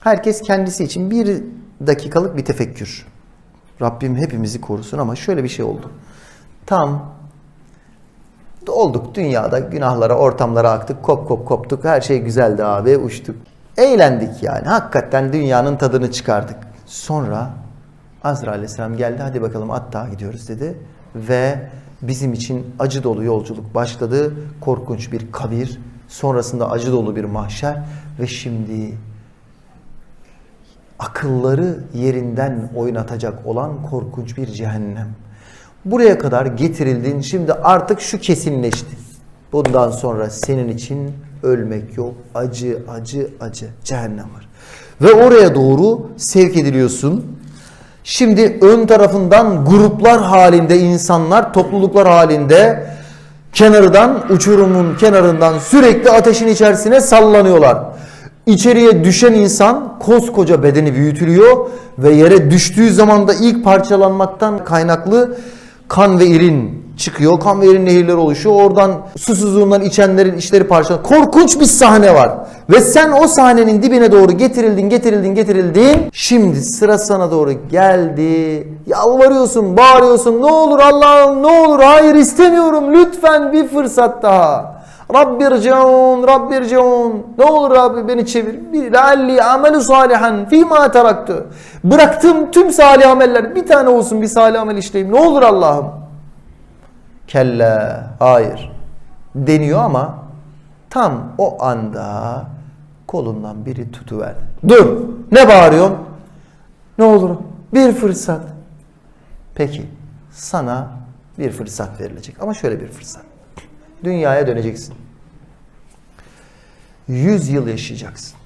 Herkes kendisi için bir dakikalık bir tefekkür. Rabbim hepimizi korusun ama şöyle bir şey oldu. Tam olduk dünyada günahlara, ortamlara aktık, kop kop koptuk. Her şey güzeldi abi, uçtuk. Eğlendik yani. Hakikaten dünyanın tadını çıkardık. Sonra Azrail Aleyhisselam geldi. Hadi bakalım Atta'ya gidiyoruz dedi. Ve bizim için acı dolu yolculuk başladı. Korkunç bir kabir. Sonrasında acı dolu bir mahşer. Ve şimdi akılları yerinden oynatacak olan korkunç bir cehennem. Buraya kadar getirildin. Şimdi artık şu kesinleşti. Bundan sonra senin için ölmek yok. Acı, acı, acı. Cehennem var. Ve oraya doğru sevk ediliyorsun. Şimdi ön tarafından gruplar halinde insanlar, topluluklar halinde kenardan, uçurumun kenarından sürekli ateşin içerisine sallanıyorlar. İçeriye düşen insan koskoca bedeni büyütülüyor ve yere düştüğü zaman da ilk parçalanmaktan kaynaklı kan ve irin çıkıyor. Kan ve irin nehirleri oluşuyor. Oradan susuzluğundan içenlerin içleri parçalanıyor. Korkunç bir sahne var. Ve sen o sahnenin dibine doğru getirildin, getirildin, getirildin. Şimdi sıra sana doğru geldi. Yalvarıyorsun, bağırıyorsun. Ne olur Allah'ım, ne olur. Hayır istemiyorum. Lütfen bir fırsat daha. Rabbirceun, Rabbirceun. Ne olur Rabbi beni çevir. Bir lealli amelu salihan fîmâ teraktu. Bıraktığım tüm salih ameller bir tane olsun bir salih amel işleyeyim. Ne olur Allah'ım. Kelle, hayır. Deniyor ama tam o anda kolundan biri tutuverdi. Dur, ne bağırıyorsun? Ne olur bir fırsat. Peki sana bir fırsat verilecek ama şöyle bir fırsat. Dünyaya döneceksin. 100 yıl yaşayacaksın.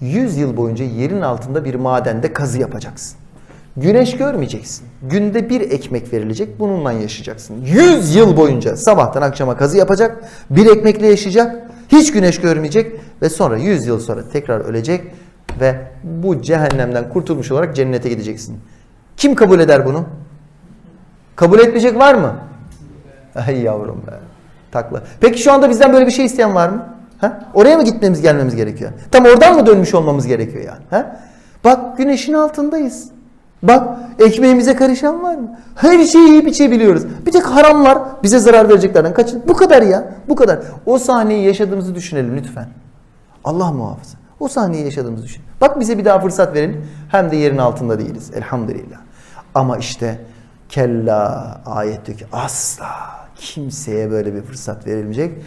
100 yıl boyunca yerin altında bir madende kazı yapacaksın. Güneş görmeyeceksin. Günde bir ekmek verilecek. Bununla yaşayacaksın. 100 yıl boyunca sabahtan akşama kazı yapacak. Bir ekmekle yaşayacak. Hiç güneş görmeyecek. Ve sonra 100 yıl sonra tekrar ölecek. Ve bu cehennemden kurtulmuş olarak cennete gideceksin. Kim kabul eder bunu? Kabul etmeyecek var mı? Ay yavrum be. Takla. Peki şu anda bizden böyle bir şey isteyen var mı? Ha? Oraya mı gitmemiz gelmemiz gerekiyor? Tam oradan mı dönmüş olmamız gerekiyor yani? Ha? Bak güneşin altındayız. Bak ekmeğimize karışan var mı? Her şeyi yiyip içebiliyoruz. Bir tek haramlar bize zarar vereceklerden kaçın. Bu kadar ya. Bu kadar. O sahneyi yaşadığımızı düşünelim lütfen. Allah muhafaza. O sahneyi yaşadığımızı düşün. Bak bize bir daha fırsat verin. Hem de yerin altında değiliz. Elhamdülillah. Ama işte kella ayet diyor ki asla kimseye böyle bir fırsat verilmeyecek.